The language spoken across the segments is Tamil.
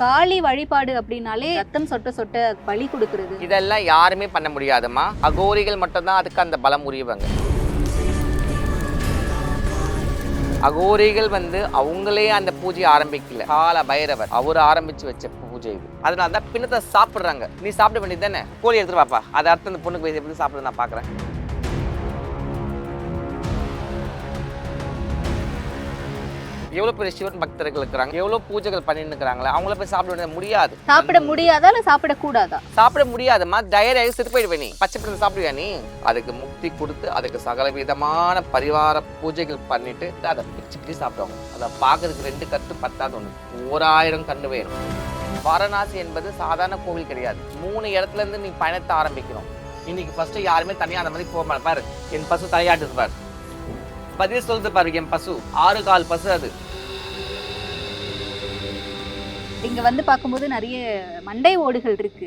காளி வழிபாடு அப்படின்னாலே ரத்தம் சொட்ட சொட்ட பலி கொடுக்கறது. இதெல்லாம் யாருமே பண்ண முடியாதும்மா. அகோரிகள் மட்டும்தான் அதுக்கு அந்த பலம் உரியவங்க. அகோரிகள் வந்து அவங்களே அந்த பூஜையை ஆரம்பிக்கல. கால பைரவர் அவர் ஆரம்பிச்சு வச்ச பூஜை இது. அதனால தான் பின்னத்தை சாப்பிட்றாங்க. நீ சாப்பிட வேண்டியது தானே? கோழி எடுத்துட்டு பாப்பா அதை அடுத்து அந்த பொண்ணுக்கு போய் எப்படி சாப்பிட நான் பார்க்குறேன் எவ்வளோ பெரிய சிவன் பக்தர்கள் இருக்கிறாங்க? எவ்வளோ பூஜைகள் பண்ணிட்டு இருக்கிறாங்களே அவங்கள போய் சாப்பிட முடியாது. சாப்பிட முடியாதா இல்ல சாப்பிடக்கூடாதா சாப்பிட முடியாதம்மா. டயராகி செத்து போயிடுவே நீ. பச்சை பிள்ளை சாப்பிடுவியா நீ? அதுக்கு முக்தி கொடுத்து அதுக்கு சகல விதமான பரிவார பூஜைகள் பண்ணிட்டு அதை பிச்சு பிச்சு சாப்பிடுவாங்க. அதை பார்க்கறதுக்கு ரெண்டு கட்டு பத்தாது ஒன்று ஓராயிரம் கண்ணு வேணும். வாரணாசி என்பது சாதாரண கோவில் கிடையாது. மூணு இடத்துல இருந்து நீ பயணத்தை ஆரம்பிக்கணும். இன்னைக்கு ஃபர்ஸ்ட் யாருமே தனியா அந்த மாதிரி போக மாட்டாங்க. பாரு என் பசு தலையாட்டுது பாரு. பதில் சொல்லுது பாரு என் பசு. ஆறு கால் பசு அது. இங்க வந்து பார்க்கும்போது நிறைய மண்டை ஓடுகள் இருக்கு.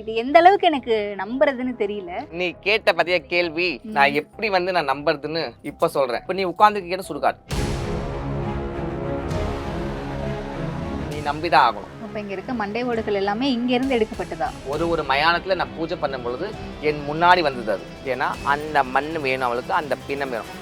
இது எந்த அளவுக்கு எனக்கு நம்புறதுன்னு தெரியல. நீ கேட்ட பத்திய கேள்வி? நான் எப்படி வந்து நான் நம்புறதுன்னு இப்ப சொல்றேன். இப்ப நீ உட்கார்ந்து கேட்ட சுடுகாடு. நீ நம்பிதான் ஆகணும். அப்ப இங்க இருக்க மண்டை ஓடுகள் எல்லாமே இங்க இருந்து எடுக்கப்பட்டதா? ஒரு ஒரு மயானத்துல நான் பூஜை பண்ணும் பொழுது என் முன்னாடி வந்தது அது. ஏன்னா அந்த மண் வேணும் அவளுக்கு அந்த பிணம் வேணும்.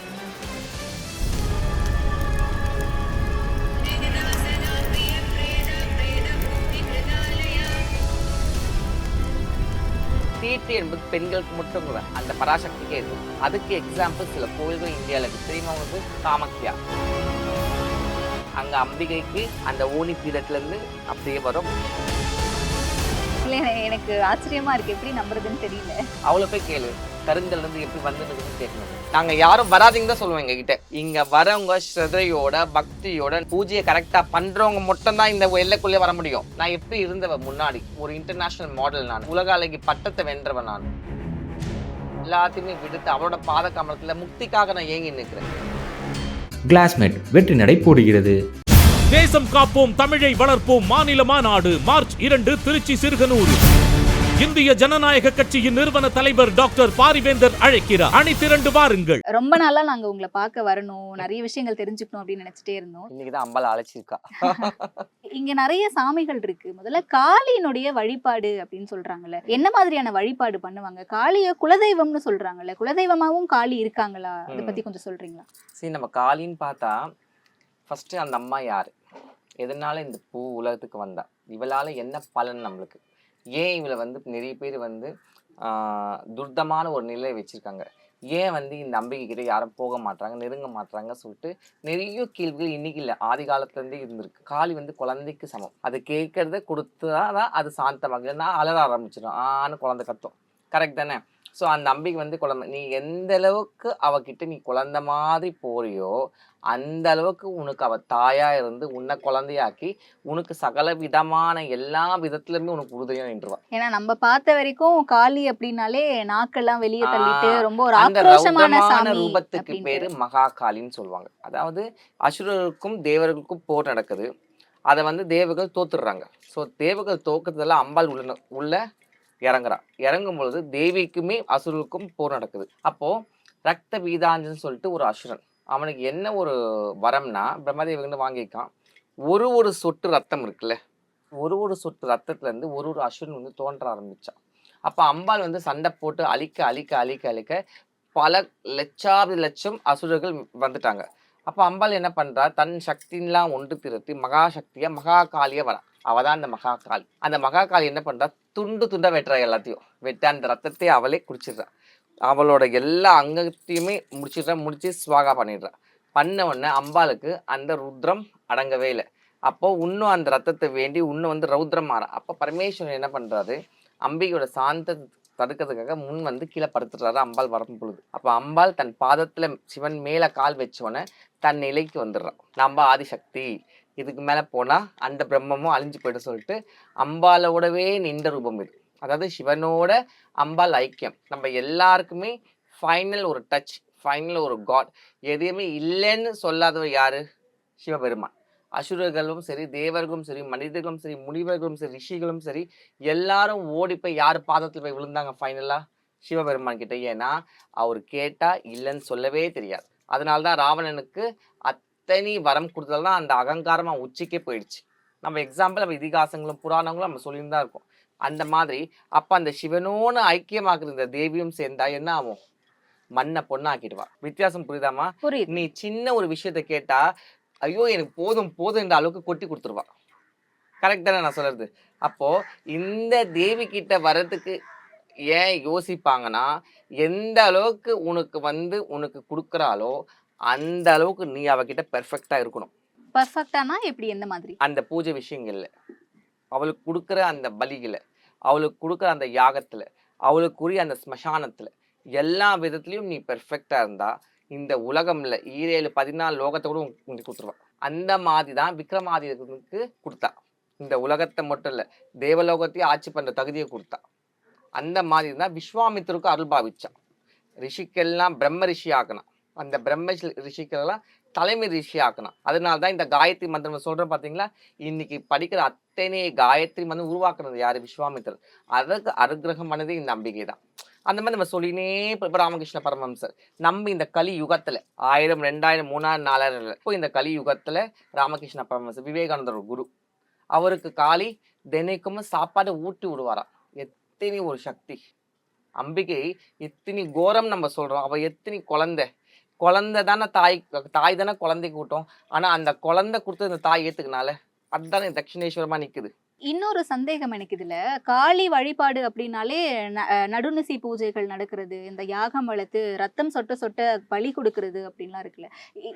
தீட்டு என்பது பெண்களுக்கு மட்டும் அந்த பராசக்திக்கே இருக்கு அதுக்கு எக்ஸாம்பிள் சில கோயில்கள் இந்தியாவில் இருக்கு. தெரியுமா உங்களுக்கு? காமாக்கியா அங்க அம்பிகைக்கு அந்த ஓனி பீடத்துல இருந்து அப்படியே வரும். எனக்கு ஆச்சரியமா இருக்கு. எப்படி நம்புறதுன்னு தெரியல. அவளை போய் கேளு. கருங்கல் இருந்து எப்படி வந்ததுன்னு கேட்கணும். நாங்க யாரும் வராதீங்க தான் சொல்லுவோம் எங்க கிட்ட இங்க வரவங்க ஸ்ரதையோட பக்தியோட பூஜையை கரெக்டா பண்றவங்க மட்டும் தான் இந்த எல்லைக்குள்ளே வர முடியும். நான் எப்படி இருந்தவ முன்னாடி? ஒரு இன்டர்நேஷனல் மாடல் நான். உலக அழகி பட்டத்தை வென்றவன் நான். எல்லாத்தையுமே விடுத்து அவளோட பாத கமலத்துல முக்திக்காக நான் ஏங்கி நிற்கிறேன். கிளாஸ்மேட் வெற்றி நடை போடுகிறது. தேசம் காப்போம் தமிழை வளர்ப்போம் மாநில மாநாடு மார்ச் இரண்டு திருச்சி சிறுகனூர். இந்திய ஜனநாயக கட்சியின் நிறுவன தலைவர் டாக்டர் பாரிவேந்தர் அழைக்கிறார். அணி திரண்டு வாருங்கள். ரொம்ப நாளா நாங்க உங்களை பார்க்க வரணும். நிறைய விஷயங்கள் தெரிஞ்சுக்கணும் அப்படின்னு நினைச்சிட்டே இருந்தோம். இன்னைக்குதான் அம்பாள் அழைச்சிருக்கா. இங்க நிறைய சாமிகள் இருக்கு. முதல்ல காளியினுடைய வழிபாடு அப்படின்னு சொல்றாங்கல்ல. என்ன மாதிரியான வழிபாடு பண்ணுவாங்க? காளிய குலதெய்வம்னு சொல்றாங்கல்ல. குலதெய்வமாவும் காளி இருக்காங்களா? அதை. பத்தி கொஞ்சம் சொல்றீங்களா? சரி நம்ம காளின்னு பார்த்தா ஃபர்ஸ்ட் அந்த அம்மா யாரு? எதனால இந்த பூ உலகத்துக்கு வந்தா? இவளால என்ன பலன் நம்மளுக்கு? ஏன் இவளை வந்து நிறைய பேர் வந்து துர்தமான ஒரு நிலையை வச்சுருக்காங்க. ஏன் வந்து இந்த நம்பிக்கை கிட்ட யாரும் போக மாட்டாங்க நெருங்க மாட்டாங்க சொல்லிட்டு நிறைய கேள்விகள் இன்னைக்கு இல்லை. ஆதி காலத்துலேருந்தே இருந்திருக்கு. காளி வந்து குழந்தைக்கு சமம். அது கேட்கறத கொடுத்தாதான் அது சாந்தமாக நான் அழக ஆரம்பிச்சிடும். ஆன்னு குழந்தை கத்தும். கரெக்ட் தானே? ஸோ அந்த அம்பிகை வந்து குழந்தை நீ எந்த அளவுக்கு அவகிட்ட நீ குழந்தை மாதிரி போறியோ அந்த அளவுக்கு உனக்கு அவ தாயா இருந்து உன்னை குழந்தையாக்கி உனக்கு சகல விதமான எல்லா விதத்துலயுமே உனக்கு உறுதுணையா நின்றுவா. ஏன்னா நம்ம பார்த்த வரைக்கும் காளி அப்படின்னாலே நாக்கெல்லாம் வெளியே தள்ளிட்டு ரொம்ப ஒரு ஆக்ரோஷமான ரூபத்துக்கு. பேரு மகாகாளின்னு சொல்லுவாங்க. அதாவது அசுரருக்கும் தேவர்களுக்கும் போர் நடக்குது. அதை வந்து தேவர்கள் தோத்துடுறாங்க. ஸோ தேவர்கள் தோக்குறதுல அம்பாள் உள்ள உள்ள இறங்குறா இறங்கும் பொழுது தேவிக்குமே அசுரனுக்கும் போர் நடக்குது. அப்போ ரத்த வீதாஞ்சன் சொல்லிட்டு ஒரு அசுரன் அவனுக்கு என்ன ஒரு வரம்னா பிரம்மதேவன் வாங்கியிருக்கான். ஒரு ஒரு சொட்டு ரத்தம் இருக்குல்ல ஒரு ஒரு சொட்டு ரத்தத்துல இருந்து ஒரு ஒரு அசுரன் வந்து தோன்ற ஆரம்பிச்சான். அப்ப அம்பாள் வந்து சண்டை போட்டு அழிக்க அழிக்க அழிக்க அழிக்க பல லட்சாவது லட்சம் அசுரர்கள் வந்துட்டாங்க. அப்ப அம்பாள் என்ன பண்றா தன் சக்தின்லாம் ஒன்று திரட்டி மகா சக்தியா மகா வரா அவள் தான் அந்த மகா காளி அந்த மகா காளி என்ன பண்றா துண்டு துண்டாக வெட்டுறா எல்லாத்தையும். வெட்டு அந்த ரத்தத்தை அவளே குடிச்சிடுறா. அவளோட எல்லா அங்கத்தையுமே முடிச்சிடுறா முடிச்சு ஸ்வாகா பண்ணிடுறா. பண்ண உடனே அம்பாளுக்கு அந்த ருத்ரம் அடங்கவே இல்லை. அப்போ இன்னும் அந்த ரத்தத்தை வேண்டி இன்னும் வந்து ரௌத்ரம் மாறா. அப்போ பரமேஸ்வரன் என்ன பண்ணுறாரு அம்பிகையோட சாந்த தடுக்கிறதுக்காக முன் வந்து கீழே படுத்துடுறாரு அம்பாள் வரும் பொழுது. அப்போ அம்பாள் தன் பாதத்தில் சிவன் மேலே கால் வச்சோன்னே தன் நிலைக்கு வந்துடுறான் நம்ம ஆதிசக்தி இதுக்கு மேலே போனால் அந்த பிரம்மமும் அழிஞ்சு போய்ட்டு சொல்லிட்டு அம்பாலோடவே நின்ற ரூபம் இது. அதாவது சிவனோட அம்பாள் ஐக்கியம். நம்ம எல்லாருக்குமே ஃபைனல் ஒரு டச் ஃபைனல் ஒரு காட் எதையுமே இல்லைன்னு சொல்லாதவர் யார்? சிவபெருமான். அசுரர்களும் சரி தேவர்களும் சரி மனிதர்களும் சரி முனிவர்களும் சரி ரிஷிகளும் சரி எல்லாரும் ஓடி போய் யார் பாதத்தில் போய் விழுந்தாங்க ஃபைனலாக சிவபெருமான் கிட்ட. ஏன்னா அவர் கேட்டால் இல்லைன்னு சொல்லவே தெரியாது. அதனால தான் ராவணனுக்கு அத்தனை வரம் கொடுத்ததால தான் அந்த அகங்காரம் அவன் உச்சிக்கே போயிடுச்சு. நம்ம எக்ஸாம்பிள் நம்ம இதிகாசங்களும் புராணங்களும் நம்ம தான் இருக்கோம். அந்த மாதிரி அப்ப அந்த சிவனோன்னு ஐக்கியமாக்குற இந்த தேவியும் சேர்ந்தா என்ன ஆகும்? மண்ணை பொண்ணாக்கிடுவா. வித்தியாசம் புரியுதாமா புரியுது. நீ சின்ன ஒரு விஷயத்த கேட்டா ஐயோ எனக்கு போதும் போதும் என்ற அளவுக்கு கொட்டி கொடுத்துருவா. கரெக்ட் தானே நான் சொல்றது? அப்போ இந்த தேவி கிட்ட வர்றதுக்கு ஏன் யோசிப்பாங்கன்னா எந்த அளவுக்கு உனக்கு வந்து உனக்கு கொடுக்குறாளோ அந்த அளவுக்கு நீ அவகிட்ட பெர்ஃபெக்டா இருக்கணும். பர்ஃபெக்டானா எப்படி? எந்த மாதிரி? அந்த பூஜை விஷயங்கள்ல. அவளுக்கு கொடுக்குற அந்த பலிகளை அவளுக்கு கொடுக்குற அந்த யாகத்துல அவளுக்குரிய அந்த ஸ்மசானத்துல எல்லா விதத்துலயும் நீ பெர்ஃபெக்டா இருந்தா இந்த உலகம்ல ஈரேழு பதினாலு லோகத்தை கூட உனக்கு உனக்கு கொடுத்துருவா. அந்த மாதிரி தான் விக்ரமாதித்தனுக்கு கொடுத்தா. இந்த உலகத்தை மட்டும் இல்ல தேவலோகத்தையும் ஆட்சி பண்ற தகுதியை கொடுத்தா. அந்த மாதிரி தான் விஸ்வாமித்திற்கு அருள் பாவிச்சான் ரிஷிக்கெல்லாம் பிரம்ம ரிஷி ஆக்கணும் அந்த பிரம்ம ரிஷிக்கெல்லாம் தலைமை ரிஷி ஆக்கணும். அதனால தான் இந்த காயத்ரி மந்திரம் சொல்கிறேன் பார்த்தீங்களா இன்னைக்கு படிக்கிற அத்தனை காயத்ரி மந்திரம் உருவாக்குனது யார்? விஸ்வாமித்தர் அதற்கு அனுகிரகம் பண்ணதே இந்த நம்பிக்கை தான் அந்த மாதிரி நம்ம சொல்லினே இப்போ ராமகிருஷ்ண பரமஹம்சர். நம்ம இந்த கலி யுகத்தில் ஆயிரம் ரெண்டாயிரம் மூணாயிரம் நாலாயிரம் இப்போ இந்த கலி யுகத்தில் ராமகிருஷ்ண பரமஹம்சர் விவேகானந்தர் குரு. அவருக்கு காலி தினைக்கும் சாப்பாடு ஊட்டி விடுவாராம். எத்தனை ஒரு சக்தி. அம்பிகை எத்தனை கோரம் நம்ம சொல்கிறோம் அவள் எத்தனை குழந்தை. குழந்தை தானே தாய் தாய் தானே குழந்தைக்கு கூட்டம் ஆனா அந்த குழந்தை கொடுத்து அந்த தாய் ஏத்துக்கனால அதுதானே தட்சிணேஸ்வரமா நிக்குது. இன்னொரு சந்தேகம் எனக்கு இதுல. காளி வழிபாடு அப்படின்னாலே நடுநிசி பூஜைகள் நடக்கிறது இந்த யாகம் வளர்த்து ரத்தம் சொட்ட சொட்ட பலி கொடுக்கறது அப்படின்லாம் இருக்குல்ல.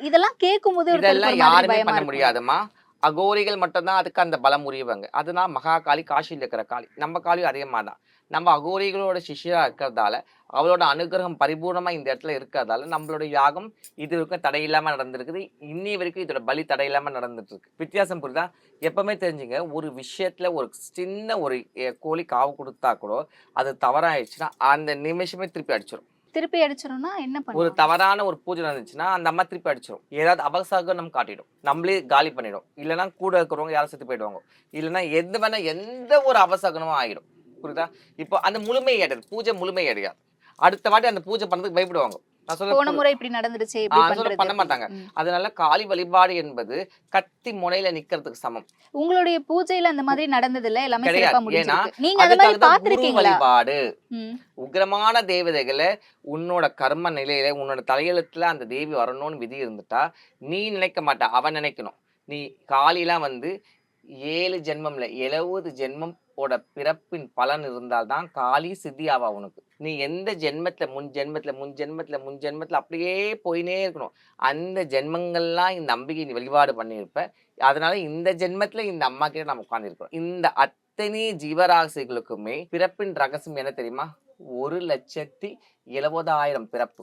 இதெல்லாம் கேட்கும் போது இதெல்லாம் யாருமே பண்ண முடியாதுமா அகோரிகள் மட்டும்தான் அதுக்கு அந்த பலம் உரியவங்க. அதுதான் மகா காளி காசியில் இருக்கிற காளி. நம்ம காளியும் அதே மாதிரி தான். நம்ம அகோரிகளோட சிஷியாக இருக்கிறதால அவளோட அனுகிரகம் பரிபூர்ணமாக இந்த இடத்துல இருக்கிறதால நம்மளோட யாகம் இது வரைக்கும் தடையில்லாமல் நடந்திருக்குது. இன்னி வரைக்கும் இதோட பலி தடையில்லாமல் நடந்துட்டு இருக்கு வித்தியாசம் புரியுதா? எப்பவுமே தெரிஞ்சுங்க ஒரு விஷயத்தில் ஒரு சின்ன ஒரு கோழி காவு கொடுத்தா கூட அது தவறாயிடுச்சுன்னா அந்த நிமிஷமே திருப்பி அடிச்சிடும் திருப்பி அடிச்சிடும்னா என்ன ஒரு பண்ணுவோம் தவறான ஒரு பூஜை நடந்துச்சுன்னா அந்த அம்மா திருப்பி அடிச்சிடும். ஏதாவது அபசகனம் காட்டிடும். நம்மளே காலி பண்ணிடும். இல்லைன்னா கூட இருக்கிறவங்க யாரும் செத்து போயிடுவாங்க. இல்லைன்னா எது வேணா எந்த ஒரு அபசகனமும் ஆகிடும் புரியுதா? இப்போ அந்த முழுமை அடையாது பூஜை முழுமை அடையாது அடுத்த வாட்டி அந்த பூஜை பண்ணதுக்கு பயப்படுவாங்க. போன முறை இப்படி நடந்துருச்சு பண்ண மாட்டாங்க. அதனால காளி வழிபாடு என்பது கத்தி முனையில நிக்கிறதுக்கு சமம். உங்களுடைய பூஜையில அந்த மாதிரி நடந்தது இல்ல எல்லாமே ஏன்னா, நீங்க அந்த மாதிரி பாத்திருக்கீங்களா வழிபாடு. ம். உக்கிரமான தேவதைகளை உன்னோட கர்ம நிலையில உன்னோட தலையெழுத்துல அந்த தேவி வரணும்னு விதி இருந்துட்டா நீ நினைக்க மாட்டா. அவன் நினைக்கணும். நீ காலிலாம் வந்து ஏழு ஜென்மம்ல எழுபது ஜென்மம் ஓட பிறப்பின் பலன் இருந்தால்தான் காளி சித்தி ஆவா உனக்கு. நீ எந்த ஜென்மத்துல முன் ஜென்மத்துல முன் ஜென்மத்துல முன் ஜென்மத்துல அப்படியே போயினே இருக்கணும். அந்த ஜென்மங்கள்லாம் இந்த நம்பிக்கை நீ வழிபாடு பண்ணியிருப்ப. அதனால இந்த ஜென்மத்துல இந்த அம்மா கிட்ட நம்ம உட்கார்ந்துருக்கோம் இந்த அத்தனை ஜீவராசிகளுக்குமே பிறப்பின் ரகசியம் என்ன தெரியுமா? ஒரு லட்சத்தி எழுபதாயிரம் பிறப்பு.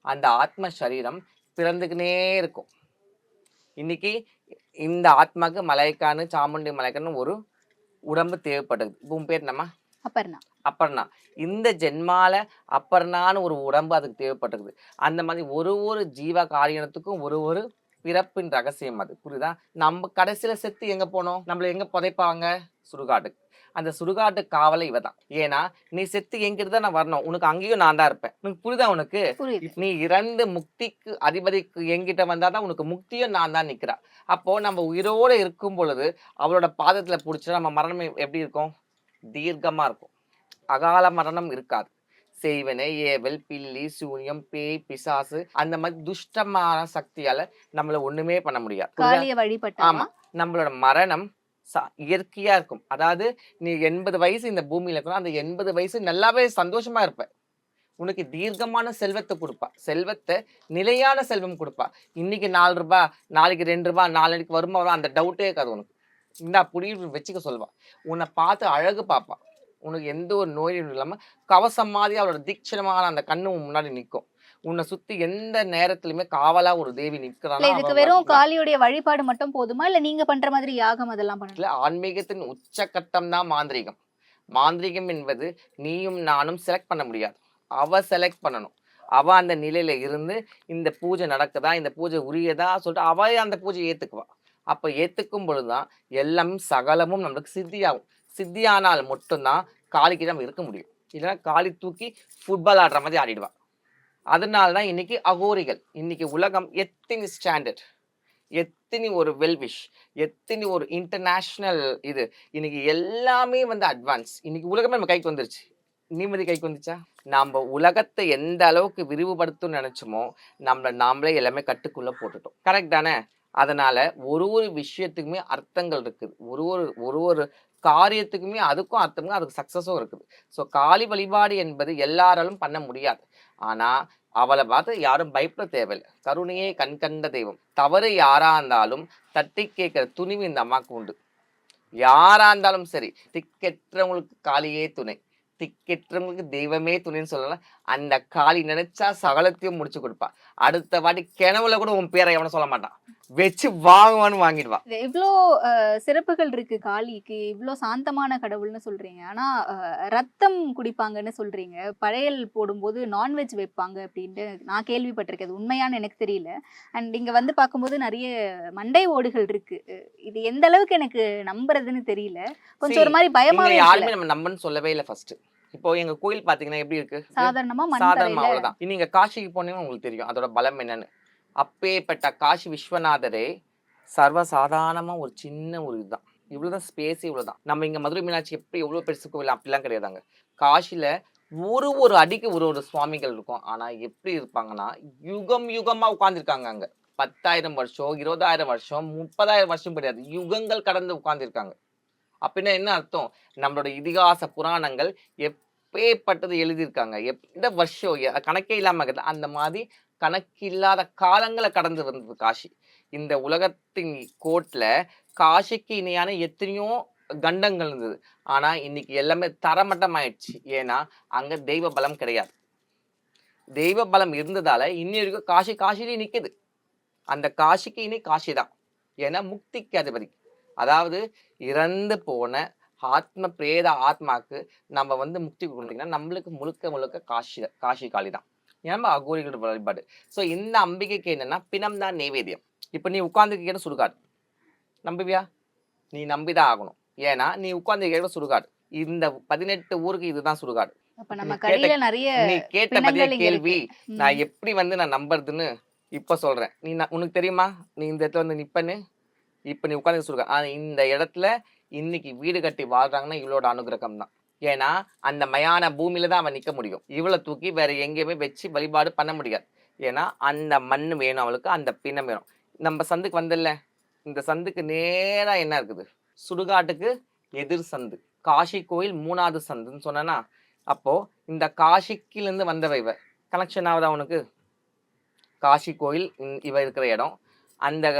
அந்த ஆத்ம சரீரம் பிறந்துக்கினே இருக்கும். இன்னைக்கு இந்த ஆத்மாக்கு மலைக்கானு சாமுண்டி மலைக்கானு ஒரு உடம்பு தேவைப்படுது. இப்போ உன் பேர் என்னம்மா? அப்பர்ணா அப்பர்ணா. இந்த ஜென்மால அப்பர்ணான்னு ஒரு உடம்பு அதுக்கு தேவைப்பட்டிருக்குது அந்த மாதிரி ஒரு ஒரு ஜீவ காரியத்துக்கும் ஒரு ஒரு பிறப்பின் ரகசியம் அது. புரியுதா? நம்ம கடைசியில செத்து எங்க போனோம்? நம்மள எங்க புதைப்பாங்க? சுடுகாட்டுக்கு அந்த சுடுகாட்டு காவலை இவ தான் ஏன்னா நீ செத்து எங்கிட்ட தான் நான் வரணும். உனக்கு அங்கேயும் நான் தான் இருப்பேன். உனக்கு புரியுதா உனக்கு? நீ இரண்டு முக்திக்கு அதிபதிக்கு என்கிட்ட வந்தாதான் உனக்கு முக்தியும் நான் தான் நிக்கிறா. அப்போ நம்ம உயிரோட இருக்கும் பொழுது அவளோட பாதத்துல பிடிச்சா நம்ம மரணம் எப்படி இருக்கும்? தீர்க்கமா இருக்கும். அகால மரணம் இருக்காது. செய்வனை ஏவல் பில்லி சூனியம் பேய் பிசாசு அந்த மாதிரி துஷ்டமான சக்தியால நம்மள ஒண்ணுமே பண்ண முடியாது. ஆமா. நம்மளோட மரணம் இயற்கையா இருக்கும். அதாவது நீ எண்பது வயசு இந்த பூமியில இருக்கணும். அந்த எண்பது வயசு நல்லாவே சந்தோஷமா இருப்ப. உனக்கு தீர்க்கமான செல்வத்தை கொடுப்பா. செல்வத்தை நிலையான செல்வம் கொடுப்பா. இன்னைக்கு நாலு ரூபாய் நாளைக்கு ரெண்டு ரூபாய் நாளைக்கு வருமா வரும் அந்த டவுட்டே இருக்காது உனக்கு. இந்தா புடி வச்சுக்க சொல்வா உன்னை பார்த்து அழகு பார்ப்பா உனக்கு எந்த ஒரு நோயும் இல்லாம கவசம் மாதிரி அவளோட தீட்சணமான அந்த கண்ணு முன்னாடி நிற்கும். உன்னை சுத்தி எந்த நேரத்திலுமே காவலா ஒரு தேவி நிக்கிறானா இதுக்கு வெறும். காளியுடைய வழிபாடு மட்டும் போதுமா? இல்ல நீங்க பண்ற மாதிரி யாகம் அதெல்லாம் பண்ணணும்? இல்ல ஆன்மீகத்தின் உச்சக்கட்டம் தான் மாந்திரீகம். மாந்திரீகம் என்பது நீயும் நானும் செலக்ட் பண்ண முடியாது. அவ செலக்ட் பண்ணணும். அவ அந்த நிலையில இருந்து இந்த பூஜை நடக்குதா இந்த பூஜை உரியதா சொல்லிட்டு அவ அந்த பூஜை ஏத்துக்குவா. அப்ப ஏத்துக்கும் பொழுதுதான் எல்லாம் சகலமும் நம்மளுக்கு சித்தியாகும். சித்தியானால் மட்டும்தான் காளிக்கு இருக்க முடியும். இல்லைன்னா காளி தூக்கி ஃபுட்பால் ஆடுற மாதிரி ஆடிடுவா. அதனால தான் இன்னைக்கு அகோரிகள் இன்னைக்கு உலகம் எத்தனி ஸ்டாண்டர்ட் எத்தனி எத்தனை ஒரு வெல்விஷ் எத்தனை ஒரு இன்டர்நேஷ்னல் இது இன்னைக்கு எல்லாமே வந்து அட்வான்ஸ் இன்னைக்கு உலகமே நம்ம கைக்கு வந்துருச்சு. நிம்மதி கைக்கு வந்துச்சா? நம்ம உலகத்தை எந்த அளவுக்கு விரிவுபடுத்தும்னு நினச்சோமோ நம்மளை நாமளே எல்லாமே கட்டுக்குள்ளே போட்டுட்டோம். கரெக்ட் தானே? அதனால் ஒரு ஒரு விஷயத்துக்குமே அர்த்தங்கள் இருக்குது. ஒரு ஒரு ஒரு ஒரு காரியத்துக்குமே அதுக்கும் அர்த்தமும் அதுக்கு சக்சஸும் இருக்குது. ஸோ காளி வழிபாடு என்பது எல்லாராலும் பண்ண முடியாது. ஆனா அவளை பார்த்து யாரும் பயப்பட தேவையில்லை. கருணையே கண் கண்ட தெய்வம். தவறு யாரா இருந்தாலும் தட்டி கேட்குற துணிவு இந்த அம்மாவுக்கு உண்டு. யாரா இருந்தாலும் சரி திக்கெற்றவங்களுக்கு காளியே துணை. திக்கெற்றவங்களுக்கு தெய்வமே துணைன்னு சொல்லலாம் அந்த காளி நினைச்சா சகலத்தையும் முடிச்சு கொடுப்பா. அடுத்த வாட்டி கிணவுல கூட உன் பேரை எவனும் சொல்ல மாட்டான். வச்சு வாங்குவான்னு வாங்கிடுவா. இது இவ்ளோ அஹ், சிறப்புகள் இருக்கு காளிக்கு. இவ்ளோ சாந்தமான கடவுள்னு சொல்றீங்க. ஆனா ரத்தம் குடிப்பாங்கன்னு சொல்றீங்க. பழையல் போடும்போது நான்வெஜ் வைப்பாங்க அப்படின்ட்டு நான் கேள்விப்பட்டிருக்கேன். அது உண்மையான்னு எனக்கு தெரியல. அண்ட் இங்க வந்து பார்க்கும்போது நிறைய மண்டை ஓடுகள் இருக்கு. இது எந்த அளவுக்கு எனக்கு நம்புறதுன்னு தெரியல. கொஞ்சம் ஒரு மாதிரி பயமாவே யாருமே. நம்ம நம்பன்னு சொல்லவே இல்லை ஃபர்ஸ்ட் இப்போ எங்க கோயில் பாத்தீங்கன்னா எப்படி இருக்கு? சாதாரணமா சாதாரணமா அவ்வளவுதான். நீங்க காசிக்கு போனீங்கன்னா உங்களுக்கு தெரியும். அதோட பலம் என்னன்னு. அப்பேற்பட்ட காசி விஸ்வநாதரே சர்வசாதாரணமாக ஒரு சின்ன ஒரு இதுதான். இவ்வளோதான் ஸ்பேஸ் இவ்வளோதான் நம்ம இங்கே மதுரை மீனாட்சி எப்படி எவ்வளோ பெருசு கோவில் அப்படிலாம் கிடையாதாங்க. காஷியில் ஒரு ஒரு அடிக்கு ஒரு ஒரு சுவாமிகள் இருக்கும். ஆனால் எப்படி இருப்பாங்கன்னா யுகம் யுகமாக உட்காந்துருக்காங்க அங்கே. பத்தாயிரம் வருஷம் இருபதாயிரம் வருஷம் முப்பதாயிரம் வருஷம் கிடையாது. யுகங்கள் கடந்து உட்காந்துருக்காங்க அப்படின்னா என்ன அர்த்தம்? நம்மளோட இதிகாச புராணங்கள் எப்பேற்பட்டது எழுதியிருக்காங்க. எந்த வருஷம் கணக்கே இல்லாமல் இருக்குது அந்த மாதிரி கணக்கில்லாத காலங்களை கடந்து வந்தது காஷி இந்த உலகத்தின் கோட்டில் காசிக்கு இணையான எத்தனையோ கண்டங்கள் இருந்தது. ஆனால் இன்னைக்கு எல்லாமே தரமட்டம் ஆயிடுச்சு ஏன்னா அங்கே தெய்வ பலம் கிடையாது. தெய்வ பலம் இருந்ததால இன்னி வரைக்கும் காசி காசிலே நிற்குது அந்த காஷிக்கு இனி காஷி தான். ஏன்னா முக்திக்கு அதிபதி. அதாவது இறந்து போன ஆத்ம பிரேத ஆத்மாக்கு நம்ம வந்து முக்தி கொடுத்தீங்கன்னா நம்மளுக்கு முழுக்க முழுக்க காஷி காஷி காளி தான். ஏன்னா அகோரிகளோட வழிபாடு ஸோ இந்த அம்பிகைக்கு என்னன்னா பிணம் தான் நைவேத்தியம் இப்போ நீ உட்கார்ந்து சுடுகாடு. நம்புவியா? நீ நம்பிதான் ஆகணும். ஏன்னா நீ உட்கார்ந்து சுடுகாடு. இந்த பதினெட்டு ஊருக்கு இதுதான் சுடுகாடு. நீ கேட்ட- இங்க கேள்வி. நான். எப்படி வந்து நான் நம்புறதுன்னு இப்ப சொல்றேன். நீ நான் உனக்கு தெரியுமா? நீ இந்த இடத்துல வந்து நிப்பன்னு? இப்ப நீ உட்காந்து சொல்ற ஆனா இந்த இடத்துல இன்னைக்கு வீடு கட்டி வாழ்றாங்கன்னா இவளோட அனுகிரகம் தான் ஏன்னா அந்த மயான பூமியில தான் அவன் நிற்க முடியும். இவளை தூக்கி வேற எங்கேயுமே வச்சு வழிபாடு பண்ண முடியாது. ஏன்னா அந்த மண் வேணும் அவளுக்கு அந்த பிணம் வேணும். நம்ம சந்துக்கு வந்தல இந்த சந்துக்கு நேராக என்ன இருக்குது? சுடுகாட்டுக்கு எதிர் சந்து. காஷி கோயில் மூணாவது சந்துன்னு சொன்னேன்னா அப்போ இந்த காஷிக்கிலேருந்து வந்தவ இவ. கனெக்ஷன் ஆகுதா அவனுக்கு காஷி கோயில் இந்- இவ இருக்கிற இடம். அந்த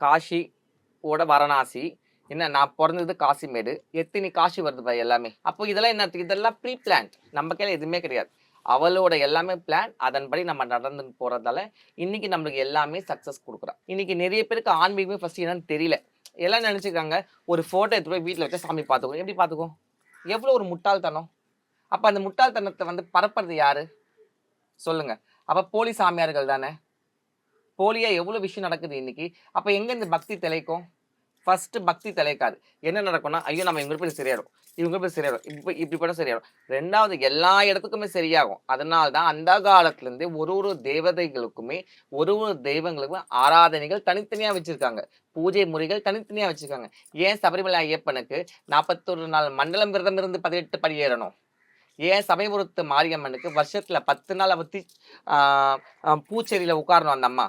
காஷி ஓட வாரணாசி என்ன நான் பிறந்தது காசிமேடு. எத்தனை காசி வருது பாரு எல்லாமே. அப்போ இதெல்லாம் என்ன இதெல்லாம் ப்ரீ பிளான் நம்ம கையில் எதுவுமே கிடையாது. அவளோட எல்லாமே பிளான் அதன்படி நம்ம நடந்து போறதால இன்னைக்கு நம்மளுக்கு எல்லாமே சக்ஸஸ் கொடுக்குறான் இன்னைக்கு நிறைய பேருக்கு ஆன்மீகமே ஃபர்ஸ்ட் என்னன்னு தெரியல. எல்லாம் நினச்சிக்காங்க ஒரு ஃபோட்டோ எடுத்து போய் வீட்டில் வச்சு சாமி பார்த்துக்கோ எப்படி பார்த்துக்கோ எவ்வளோ ஒரு முட்டாள்தனம். அப்போ அந்த முட்டாள்தனத்தை வந்து பரப்புறது யாரு? சொல்லுங்க. அப்போ போலி சாமியார்கள் தானே? போலியாக எவ்வளோ விஷயம் நடக்குது இன்னைக்கு? அப்போ எங்கே இந்த பக்தி திளைக்கும்? ஃபஸ்ட்டு பக்தி தலைக்காது என்ன நடக்கும்னா ஐயோ நம்ம இவங்க பேர் சரியாயிடும். இவங்க பேர் சரியாயிடும். இப்படி இப்படி பண்ண சரியாயிடும். ரெண்டாவது எல்லா இடத்துக்குமே சரியாகும். அதனால தான் அந்த காலத்துலேருந்தே ஒரு ஒரு தேவதைகளுக்குமே ஒரு ஒரு தெய்வங்களுக்குமே ஆராதனைகள் தனித்தனியாக வச்சுருக்காங்க. பூஜை முறைகள் தனித்தனியாக வச்சுருக்காங்க. ஏன் சபரிமலை ஐயப்பனுக்கு நாற்பத்தொரு நாள் மண்டலம் விரதம் இருந்து பதினெட்டு படியேறணும் ஏன் சமயபுரத்து மாரியம்மனுக்கு வருஷத்தில் பத்து நாள் அவ தீ ஆஹ் உட்காரணும் அந்த அம்மா?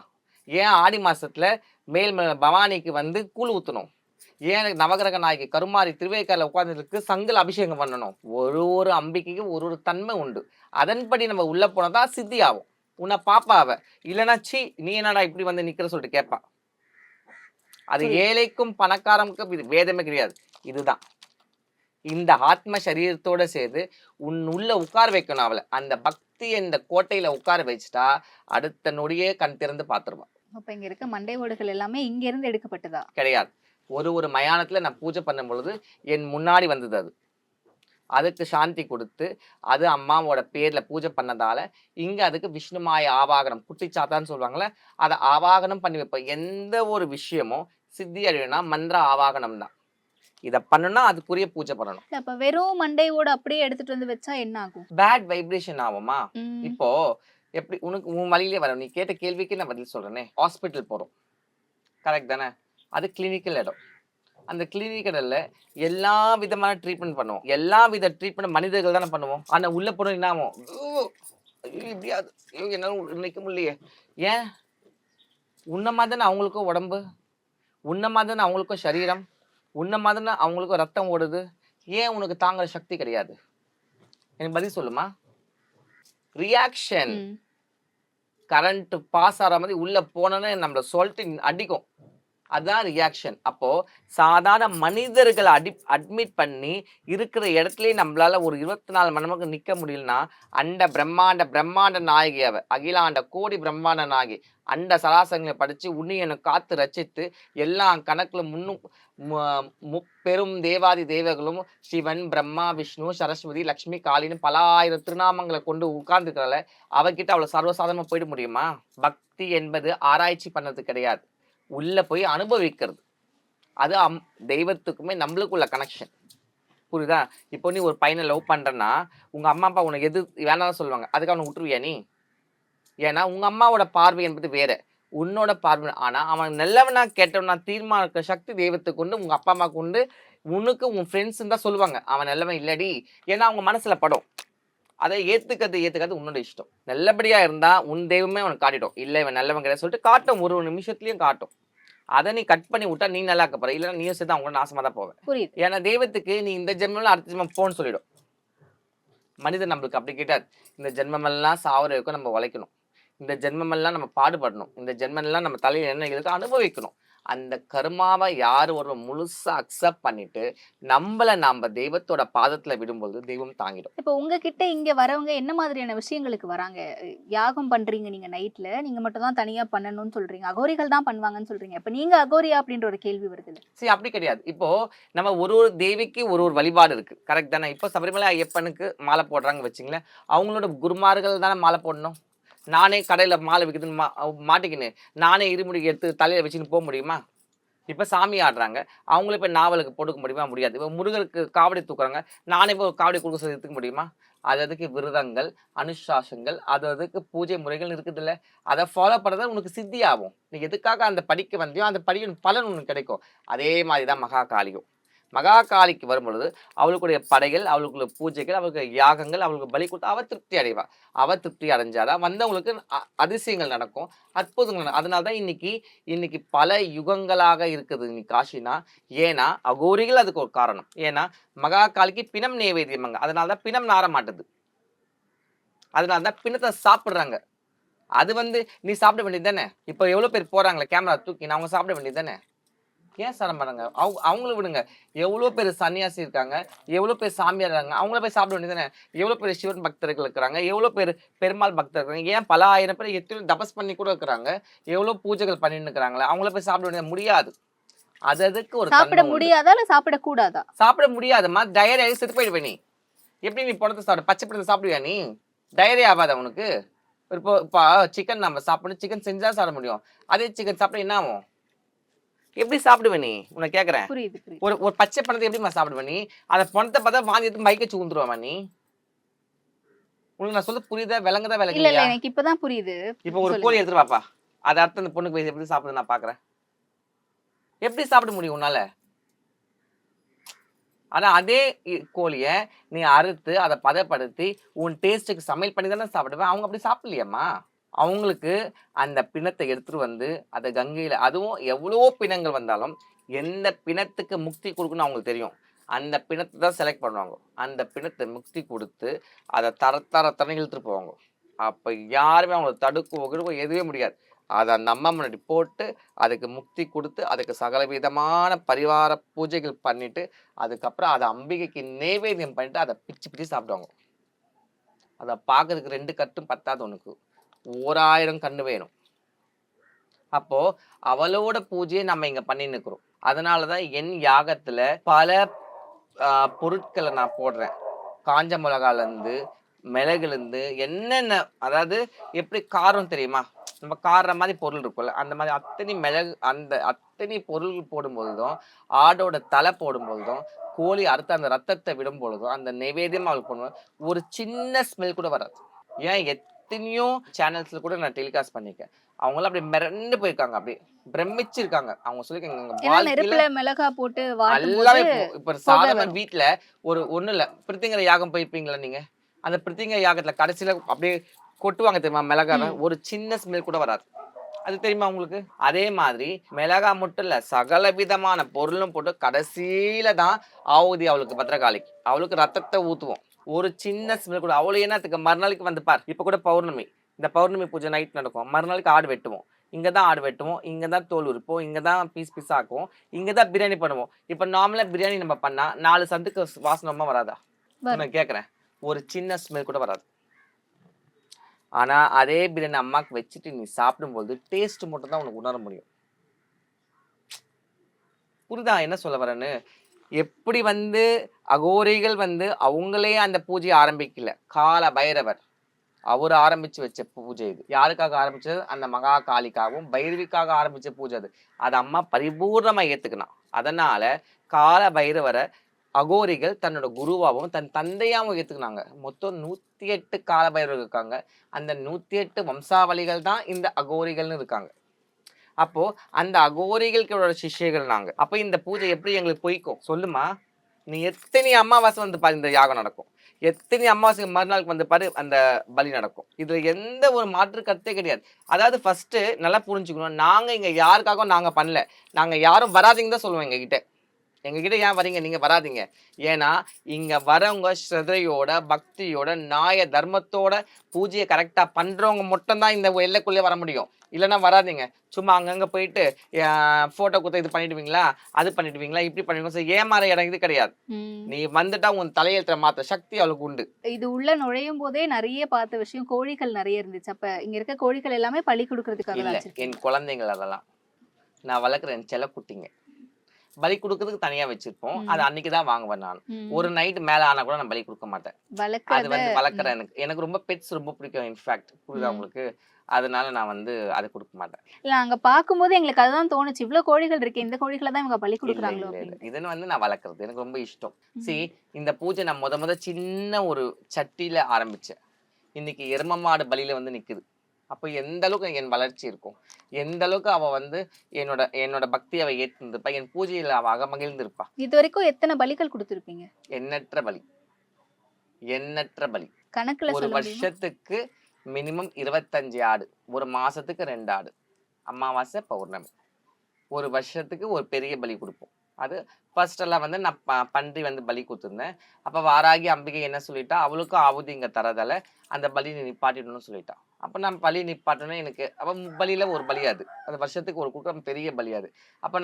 ஏன் ஆடி மாசத்துல மேல் பவானிக்கு வந்து கூழ் ஊத்தணும்? ஏன் நவகிரக நாயகி கருமாரி திருவேக்கால உட்கார்ந்துருக்கு சங்கல் அபிஷேகம் பண்ணணும்? ஒரு ஒரு அம்பிகைக்கு ஒரு ஒரு தன்மை உண்டு. அதன்படி நம்ம உள்ள போனதா சித்தி ஆகும் உன்னை பாப்பா அவ. இல்லைன்னா சி நீ என்னடா இப்படி வந்து நிக்கிற சொல்லிட்டு கேட்பா அது. ஏழைக்கும் பணக்காரனுக்கும் இது வேதமே கிடையாது. இதுதான். இந்த ஆத்ம சரீரத்தோட சேர்த்து உன் உள்ள உட்கார வைக்கணும் அவளை. அந்த பக்தி இந்த கோட்டையில உட்கார வச்சுட்டா அடுத்த நொடியே கண் திறந்து பார்த்துருவான் அப்ப இங்க இருக்க மண்டை ஓடுகள் எல்லாமே இங்க இருந்து எடுக்கப்பட்டதா? கிடையாது. ஒரு ஒரு மயானத்துல நான் பூஜை பண்ணும் பொழுது என் முன்னாடி வந்தது அது. அதுக்கு சாந்தி கொடுத்து அது அம்மாவோட பேர்ல பூஜை பண்ணதால இங்க அதுக்கு விஷ்ணுமாய ஆவாகனம் குட்டிச்சாத்தான்னு சொல்லுவாங்கல்ல அதை ஆவாகனம் பண்ணி வைப்பேன். எந்த ஒரு விஷயமும் சித்தி அடையணும்னா மந்திர ஆவாகனம் தான் இதை பண்ணணும்னா அதுக்குரிய பூஜை பண்ணணும். அப்ப வெறும் மண்டை ஓடு அப்படியே எடுத்துட்டு வந்து வச்சா என்ன ஆகும்? பேட் வைப்ரேஷன் ஆகுமா? இப்போ எப்படி உனக்கு உன் வழியிலே வர நீ கேட்ட கேள்விக்கு நான் பதில் சொல்றேனே. ஹாஸ்பிட்டல் போறோம். கரெக்ட் தானே? அது கிளினிக்கல் இடம். அந்த கிளினிக்கலில் எல்லா விதமான ட்ரீட்மெண்ட் பண்ணுவோம். எல்லா வித ட்ரீட்மெண்ட் மனிதர்கள் தானே பண்ணுவோம். ஆனால் உள்ள போன என்ன ஆகும்? இப்படியாது ஐயோ என்னால் நிற்க முடியலையே. ஏன்? உன்ன மாதிரி அவங்களுக்கும் உடம்பு. உன்ன மாதிரி அவங்களுக்கும் சரீரம். உன்ன மாதிரி அவங்களுக்கும் ரத்தம் ஓடுது. ஏன் உனக்கு தாங்குற சக்தி கிடையாது? எனக்கு பதில் சொல்லுமா? ரியாக்ஷன். கரண்ட் பாஸ் ஆகிற மாதிரி உள்ள போனோன்னே நம்மள சொல்லிட்டு அடிக்கும். அதுதான் ரியாக்ஷன் அப்போ சாதாரண மனிதர்களை அடி அட்மிட் பண்ணி இருக்கிற இடத்துலயே நம்மளால ஒரு இருபத்தி நாலு மணி நேரம் நிக்க முடியலன்னா அண்ட பிரம்மாண்ட பிரம்மாண்ட நாயகி அவ அகிலாண்ட கோடி பிரம்மாண்ட நாயகி அண்ட சராசரங்களை படிச்சு உன்னியனை காத்து ரச்சித்து எல்லா கணக்குல முன்னும் மு- முப்பெரும் தேவாதி தேவர்களும் சிவன் பிரம்மா விஷ்ணு சரஸ்வதி லக்ஷ்மி காளின்னு பல ஆயிரம் திருநாமங்களை கொண்டு உட்கார்ந்துக்கிறால அவகிட்ட அவ்வளவு சர்வசாதாரணமா போயிட முடியுமா? பக்தி என்பது ஆராய்ச்சி பண்ணது கிடையாது. உள்ளே போய் அனுபவிக்கிறது. அது அம் தெய்வத்துக்குமே நம்மளுக்குள்ள கனெக்ஷன் புரியுதா? இப்போ நீ ஒரு பையனை லவ் பண்ணுறேன்னா உங்கள் அம்மா அப்பா உனக்கு எது வேணாலும் சொல்லுவாங்க. அதுக்கு அவனை விட்டுருவியா நீ? ஏன்னா உங்கள் அம்மாவோட பார்வை என்பது வேறு. உன்னோட பார்வை. ஆனால் அவன் நல்லவனா கெட்டவனா தீர்மானிக்க சக்தி தெய்வத்துக்கு உண்டு உங்கள் அப்பா அம்மாவுக்கு உண்டு. உனக்கு உன் ஃப்ரெண்ட்ஸுன்னு தான் சொல்லுவாங்க. அவன் நல்லவன் இல்லடி. ஏன்னா அவங்க மனசில் படும். அதை ஏற்றுக்கிறது ஏற்றுக்கிறது உன்னோட இஷ்டம். நல்லபடியாக இருந்தால் உன் தெய்வமே அவனுக்கு காட்டிடும். இல்லை இவன் நல்லவன் கிடையாது சொல்லிட்டு காட்டும். ஒரு ஒரு நிமிஷத்துலயும் காட்டும். அதை நீ கட் பண்ணி விட்டா நீ நல்லா இருக்க போற. இல்லைன்னா நீயும் சேர்த்து அவங்க நாசமா தான் போவேன். புரியுது. ஏன்னா தெய்வத்துக்கு நீ இந்த ஜென்மம்ல அடுத்த ஜென்மம் போன்னு சொல்லிடும். மனிதன் நம்மளுக்கு அப்படி கேட்டார். இந்த ஜென்மமெல்லாம் சாவர வரைக்கும் நம்ம உழைக்கணும். இந்த ஜென்மமெல்லாம் நம்ம பாடுபடணும். இந்த ஜென்மெல்லாம் நம்ம தலையில் என்ன இருக்கு அனுபவிக்கணும். அந்த கர்மாவை யார் ஒரு முழுசா அக்செப்ட் பண்ணிட்டு நம்மள நாம தெய்வத்தோட பாதத்துல விடும்போது தெய்வம் தாங்கிடும். இப்போ உங்ககிட்ட இங்க வரவங்க என்ன மாதிரியான விஷயங்களுக்கு வராங்க? யாகம் பண்றீங்க நீங்க நைட்ல நீங்க மட்டும் தான் தனியா பண்ணணும்னு சொல்றீங்க. அகோரிகள் தான் பண்ணுவாங்கன்னு சொல்றீங்க. இப்ப நீங்க அகோரியா அப்படின்ற ஒரு கேள்வி வருது இல்ல? சரி அப்படி கிடையாது. இப்போ நம்ம ஒரு ஒரு தேவிக்கு ஒரு ஒரு வழிபாடு இருக்கு. கரெக்ட் தானே? இப்போ சபரிமலை ஐயப்பனுக்கு மாலை போடுறாங்க வச்சுங்களேன் அவங்களோட குருமார்கள் தானே மாலை போடணும்? நானே கடையில் மாலை விற்குதுன்னு மா மாட்டிக்கின்னு நானே இருமுடி எடுத்து தலையில் வச்சுன்னு போக முடியுமா? இப்போ சாமி ஆடுறாங்க. அவங்கள இப்போ நாவலுக்கு போட்டுக்க முடியுமா? முடியாது. இப்போ முருகருக்கு காவடி தூக்குறாங்க. நானே இப்போ காவடி கொடுக்க சொல்லி எடுத்துக்க முடியுமா? அது அதுக்கு விரதங்கள் அனுசாசங்கள் அது அதுக்கு பூஜை முறைகள் இருக்குதுல்ல. அதை ஃபாலோ பண்ணுறது உனக்கு சித்தி ஆகும் நீ எதுக்காக அந்த படிக்க வந்தியோ அந்த படியின் பலன் உனக்கு கிடைக்கும். அதே மாதிரி தான் மகா காளியும் மகா காளிக்கு வரும்பொழுது அவளுக்குடைய படைகள் அவளுக்குள்ள பூஜைகள் அவளுக்கு யாகங்கள் அவளுக்கு பலி கொடுத்து அவ திருப்தி அடைவா. அவ திருப்தி அடைஞ்சாதான் வந்தவங்களுக்கு அ- அதிசயங்கள் நடக்கும் அற்புதங்கள் நடக்கும். அதனால தான் இன்னைக்கு இன்னைக்கு பல யுகங்களாக இருக்குது இன்னைக்கு காஷினா ஏன்னா அகோரிகள் அதுக்கு ஒரு காரணம். ஏன்னா மகா காளிக்கு பிணம் நைவேத்தியமாங்க அதனால தான் பிணம் நார மாட்டுது. அதனால தான் பிணத்தை சாப்பிட்றாங்க. அது வந்து நீ சாப்பிட வேண்டியது தானே? இப்போ எவ்வளோ பேர் போகிறாங்களே கேமரா தூக்கி நான் அவங்க சாப்பிட வேண்டியது தானே? ஏன் சரம் பண்ணுங்க? அவங்க அவங்கள விடுங்க. எவ்வளோ பேர் சன்னியாசி இருக்காங்க எவ்வளோ பேர் சாமியார் இருக்காங்க அவங்கள போய் சாப்பிட வேண்டியது தானே எவ்வளோ பேர் சிவன் பக்தர்கள் இருக்கிறாங்க எவ்வளோ பேர் பெருமாள் பக்தர் இருக்காங்க ஏன் பல ஆயிரம் பேர் எத்தனை தபஸ் பண்ணி கூட இருக்கிறாங்க எவ்வளோ பூஜைகள் பண்ணிட்டு இருக்கிறாங்களே அவங்கள போய் சாப்பிட வேண்டியது முடியாது. அது அதுக்கு ஒரு சாப்பிட. முடியாதா இல்ல சாப்பிட கூடாதா? சாப்பிட முடியாதும்மா. டயரி ஆகி செத்து போயிடுவே நீ. எப்படி நீ பணத்தை சாப்பிட பச்சை பழத்தை சாப்பிடுவியா நீ? டயரி ஆகாத உனக்கு. இப்போ இப்போ சிக்கன் நம்ம சாப்பிடணும். சிக்கன் செஞ்சா சாப்பிட முடியும். அதே சிக்கன் சாப்பிட என்ன ஆகும்? எப்படி சாப்பிடுவ நீ? உன்னை கேட்குறேன் புரியுது ஒரு ஒரு பச்சை பணத்தை எப்படிம்மா சாப்பிடுவ நீ? அந்த பணத்தை பார்த்தா வாங்கி எடுத்து மைக்க வச்சு ஊந்துருவாமா நீ? உனக்கு நான் சொல்ல புரியுதா விளங்குதா இல்ல இல்ல எனக்கு இப்பதான் புரியுது. இப்போ ஒரு. கோழி எடுத்துட்டு வாப்பா. அதை அடுத்து அந்த பொண்ணுக்கு போய் எப்படி சாப்பிடுது நான் பார்க்கறேன் எப்படி சாப்பிட முடியும் உன்னால? ஆனா அதே கோழிய நீ அறுத்து அதை பதப்படுத்தி உன் டேஸ்ட்டுக்கு சமையல் பண்ணி தானே சாப்பிடுவேன் அவங்க அப்படி சாப்பிடலையம்மா? அவங்களுக்கு அந்த பிணத்தை எடுத்துகிட்டு வந்து அதை கங்கையில் அதுவும் எவ்வளோ பிணங்கள் வந்தாலும் எந்த பிணத்துக்கு முக்தி கொடுக்குன்னு அவங்களுக்கு தெரியும். அந்த பிணத்தை தான் செலக்ட் பண்ணுவாங்க. அந்த பிணத்தை முக்தி கொடுத்து அதை தர தர தர இழுத்துட்டு போவாங்க. அப்போ யாருமே அவங்களை தடுக்கவோ கிடுக்கோ எதுவே முடியாது. அதை அந்த அம்மா முன்னாடி போட்டு அதுக்கு முக்தி கொடுத்து அதுக்கு சகல விதமான பரிவார பூஜைகள் பண்ணிட்டு அதுக்கப்புறம் அதை அம்பிகைக்கு நைவேத்தியம் பண்ணிட்டு அதை பிச்சு பிச்சு சாப்பிடுவாங்க. அதை பார்க்கறதுக்கு ரெண்டு கட்டும் பத்தாது ஒன்றுக்கு ஓராயிரம் கண்ணு வேணும். அப்போ அவளோட பூஜையை நம்ம இங்க பண்ணின்னு இருக்கிறோம் அதனாலதான் என் யாகத்துல பல ஆஹ், பொருட்களை நான் போடுறேன். காஞ்ச மிளகால இருந்து மிளகுல இருந்து என்னென்ன அதாவது எப்படி காரம் தெரியுமா? நம்ம கார மாதிரி பொருள் இருக்கும்ல அந்த மாதிரி அத்தனை மிளகு அந்த அத்தனை பொருள் போடும்பொழுதும் ஆடோட தலை போடும்பொழுதும் கோழி அறுத்த அந்த ரத்தத்தை விடும் பொழுதும் அந்த நைவேத்தியம் அவளுக்கு பண்ணுவோம் ஒரு சின்ன ஸ்மெல் கூட வராது. ஏன் எத் எத்தனையோ சேனல்ஸ்ல கூட நான் டெலிகாஸ்ட் பண்ணியிருக்கேன் அவங்களாம் அப்படியே மிரண்டு போயிருக்காங்க. அப்படியே பிரமிச்சிருக்காங்க. அவங்க சொல்லிருக்காங்க மிளகா போட்டு எல்லாமே இப்போ- சாதாரண வரும். வீட்ல ஒரு ஒண்ணு இல்ல பிரித்திங்கர யாகம் போயிருப்பீங்களா நீங்க? அந்த பிரித்திங்கர யாகத்துல கடைசியில அப்படியே கொட்டுவாங்க தெரியுமா மிளகாவை. ஒரு சின்ன ஸ்மெல் கூட வராது. அது தெரியுமா உங்களுக்கு? அதே மாதிரி மிளகா மட்டும் இல்ல சகல விதமான பொருளும் போட்டு கடைசியில தான் ஆவுதி அவளுக்கு பத்திரகாளிக்கு. அவளுக்கு ரத்தத்தை ஊத்துவோம். ஒரு சின்ன ஸ்மெல் கூட. அவளு என்னத்துக்கு மறுநாளைக்கு வந்து பார் இப்ப கூட பௌர்ணமி. இந்த பௌர்ணமி பூஜை நைட் நடக்கும். மறுநாளைக்கு ஆடு வெட்டுவோம். இங்க தான் ஆடு வெட்டுவோம். இங்க தான் தோல் உரிப்போம். இங்க தான் பீஸ் பீஸ் ஆக்குவோம். இங்க தான் பிரியாணி பண்ணுவோம். இப்போ நார்மலா பிரியாணி நம்ம பண்ணா நாலு சந்துக்கு வாசனமா வராதா. நான் கேக்குறேன். ஒரு சின்ன ஸ்மெல் கூட வராது. ஆனா அதே பிரியாணி அம்மாக்கு வச்சுட்டு நீ சாப்பிடும்போது டேஸ்ட் மட்டும் தான் உனக்கு உணர முடியும். புரியுதா? என்ன சொல்ல வரேன்னு? எப்படி வந்து அகோரிகள் வந்து அவங்களே அந்த பூஜையை ஆரம்பிக்கல? கால பைரவர். அவர் ஆரம்பிச்சு வச்ச பூஜை இது. யாருக்காக ஆரம்பிச்சது? அந்த மகா காளிக்காகவும் பைரவிக்காக ஆரம்பிச்ச பூஜை அது. அதை அம்மா பரிபூர்ணமாக ஏற்றுக்கணும் அதனால கால பைரவரை அகோரிகள் தன்னோட குருவாகவும் தன் தந்தையாகவும் ஏற்றுக்கினாங்க மொத்தம் நூற்றி எட்டு கால பைரவர் இருக்காங்க. அந்த நூற்றி எட்டு வம்சாவளிகள் தான் இந்த அகோரிகள்னு இருக்காங்க. அப்போ அந்த அகோரிகளுக்கோட சிஷ்யர்கள் நாங்க. அப்ப இந்த பூஜை எப்படி எங்களுக்கு பொய்க்கும்? சொல்லுமா? நீ எத்தனை அமாவாசை வந்து பாரு இந்த யாகம் நடக்கும். எத்தனை அமாவாசைக்கு மறுநாளுக்கு வந்து பாரு அந்த பலி நடக்கும். இதுல எந்த ஒரு மாற்று கருத்தே கிடையாது. அதாவது ஃபர்ஸ்ட் நல்லா புரிஞ்சுக்கணும். நாங்க இங்க யாருக்காகவும் நாங்க பண்ணல. நாங்க யாரும் வராதீங்க தான் சொல்லுவோம் எங்ககிட்ட. கிட்ட எங்க கிட்ட ஏன் வரீங்க? நீங்க வராதீங்க. ஏன்னா இங்க வரவங்க ஸ்ரதையோட பக்தியோட நியாய தர்மத்தோட பூஜையை கரெக்டா பண்றவங்க மட்டும்தான் இந்த எல்லைக்குள்ளே வர முடியும். இல்லைன்னா வராதீங்க. சும்மா அங்கங்க போயிட்டு போட்டோ குத்த இது பண்ணிடுவீங்களா? அது பண்ணிடுவீங்களா? இப்படி பண்ணிடுவீங்க So, ஏமாற இடம் இது கிடையாது. நீ வந்துட்டா உன் தலையெழுத்த மாத்த சக்தி அவளுக்கு உண்டு. இது உள்ள நுழையும் போதே நிறைய பார்த்த விஷயம். கோழிகள் நிறைய இருந்துச்சு. அப்ப இங்க இருக்க கோழிகள் எல்லாமே பலி கொடுக்கறதுக்காக என் குழந்தைங்கள் அதெல்லாம். நான் வளர்க்குற என் செல்ல குட்டிங்க பலி கொடுக்கறதுக்கு தனியா வச்சிருப்போம். அது அன்னைக்கு தான் வாங்குவேன் நான். ஒரு நைட் மேல ஆனா கூட நான் பலி கொடுக்க மாட்டேன். அது வந்து வளர்க்குற எனக்கு எனக்கு ரொம்ப பெட்ஸ் ரொம்ப பிடிக்கும் இன்ஃபேக்ட் புரியுதா. உங்களுக்கு? அதனால நான் வந்து அதை கொடுக்க மாட்டேன். இல்ல அங்க பாக்கும்போது எங்களுக்கு அதுதான் தோணுச்சு. இவ்வளவு கோழிகள் இருக்கு இந்த கோழிகளை தான் இவங்க பலி கொடுக்குறாங்களோ இதுன்னு வந்து நான் வளர்க்குறது. எனக்கு ரொம்ப இஷ்டம். ம். சி இந்த பூஜை நான் முத முத சின்ன ஒரு சட்டியில ஆரம்பிச்சேன். இன்னைக்கு எரும மாடு பலியில வந்து நிக்குது. அப்போ எந்த அளவுக்கு என் வளர்ச்சி இருக்கும்? எந்த அளவுக்கு அவ வந்து என்னோட என்னோட பக்தி அவ ஏற்றிருந்திருப்பா என் பூஜையில அவ அகமகிழ்ந்திருப்பா? இது வரைக்கும் எத்தனை பலிகள் கொடுத்துருப்பீங்க? எண்ணற்ற பலி. எண்ணற்ற பலி. கணக்குல ஒரு? வருஷத்துக்கு மினிமம் இருபத்தஞ்சு ஆடு. ஒரு மாசத்துக்கு ரெண்டு ஆடு. அமாவாசை பௌர்ணமி. ஒரு வருஷத்துக்கு ஒரு பெரிய பலி கொடுப்போம். அது ஃபர்ஸ்ட் எல்லாம் வந்து நான் பன்றி வந்து பலி கொடுத்துருந்தேன். அப்ப வாராகி அம்பிகை என்ன சொல்லிட்டா? அவளுக்கும் ஆவுதி இங்க தரதால. அந்த பலி நீ நிப்பாட்டிடணும்னு சொல்லிட்டா. அப்போ நான் பலி நிப்பாட்டணும் எனக்கு. அப்போ பலியில ஒரு பலி அது. வருஷத்துக்கு ஒரு கொடுக்குற பெரிய பலி அது.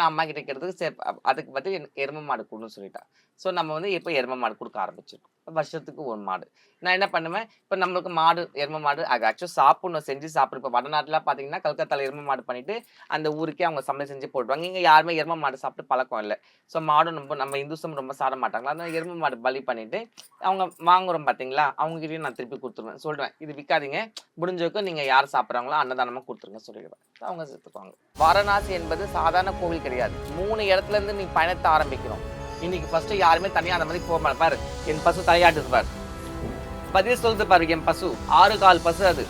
நான் அம்மா கிட்ட கேட்டதுக்கு சே அதுக்கு பற்றி எனக்கு எரும மாடு கொடுன்னு சொல்லிட்டா. ஸோ நம்ம வந்து இப்போ எரும மாடு கொடுக்க ஆரம்பிச்சிருக்கோம். வருஷத்துக்கு ஒரு மாடு. நான் என்ன பண்ணுவேன்? இப்போ நம்மளுக்கு மாடு எரும மாடு அது ஆக்சுவலாக சாப்பிடணும் செஞ்சு சாப்பிடும் இப்போ வடநாட்டில் பார்த்தீங்கன்னா கல்கத்தால எரும மாடு பண்ணிட்டு அந்த ஊருக்கே அவங்க சமையல் செஞ்சு போடுவாங்க இங்கே யாருமே எரும மாடு சாப்பிட்டு பழக்கம் இல்லை. ஸோ மாடும் ரொம்ப நம்ம இந்துசம் ரொம்ப சாட மாட்டாங்களா? அதனால எரும மாடு பலி பண்ணிட்டு அவங்க வாங்குறோம் பார்த்தீங்களா அவங்ககிட்டயும் நான் திருப்பி கொடுத்துருவேன். சொல்லுவேன். இது விற்காதீங்க முடிஞ்சவரைக்கும் நீங்கள் யார் சாப்பிட்றாங்களோ அன்னதானமாக கொடுத்துருங்க சொல்லிடுவேன். அவங்க சேர்த்துக்குவாங்க வாரணாசி என்பது சாதாரண கோவில் கிடையாது. மூணு இடத்துல இருந்து நீ பயணத்தை ஆரம்பிக்கிறோம் இன்னைக்கு ஃபர்ஸ்ட் யாருமே தனியா அந்த மாதிரி போக மாட்டாங்க. பாரு என் பசு தலையாட்டுது பாரு. பதில் சொல்லுது பாரு என் பசு. ஆறு கால் பசு அது.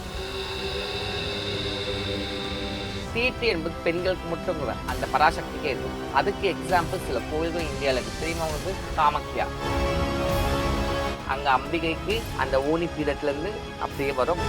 தீட்டு என்பது பெண்களுக்கு மட்டும் அந்த பராசக்திக்கே இருக்கு அதுக்கு எக்ஸாம்பிள் சில கோயில்கள் இந்தியாவில் இருக்கு. தெரியுமா உங்களுக்கு? காமக்யா அங்க அம்பிகைக்கு அந்த ஓனி பீடத்துல இருந்து அப்படியே வரும்.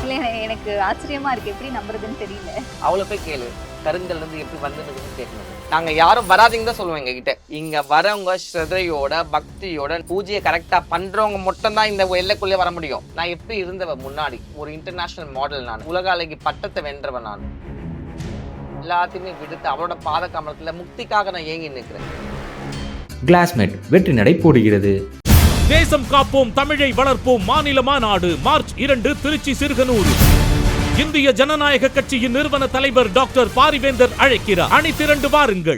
இல்ல எனக்கு- ஆச்சரியமா இருக்கு. எப்படி நம்புறதுன்னு தெரியல. அவளை போய் கேளு. கருங்கல் இருந்து எப்படி வந்துன்னு கேட்கணும். நாங்க யாரும் வராதீங்க தான் சொல்லுவோம் எங்க கிட்ட இங்க வரவங்க ஸ்ரதையோட பக்தியோட பூஜையை கரெக்டா பண்றவங்க மட்டும் தான் இந்த எல்லைக்குள்ளே வர முடியும். நான் எப்படி இருந்தவன் முன்னாடி ஒரு இன்டர்நேஷனல் மாடல் நான். உலக அழகி பட்டத்தை வென்றவன் நான். எல்லாத்தையுமே விடுத்து அவளோட பாத கமலத்துல முக்திக்காக நான் ஏங்கி நிற்கிறேன். கிளாஸ்மேட் வெற்றி நடை போடுகிறது. தேசம் காப்போம் தமிழை வளர்ப்போம் மாநில மாநாடு மார்ச் இரண்டு திருச்சி சிறுகனூர். இந்திய ஜனநாயக கட்சியின் நிறுவன தலைவர் டாக்டர் பாரிவேந்தர் அழைக்கிறார். அணி திரண்டு வாருங்கள்.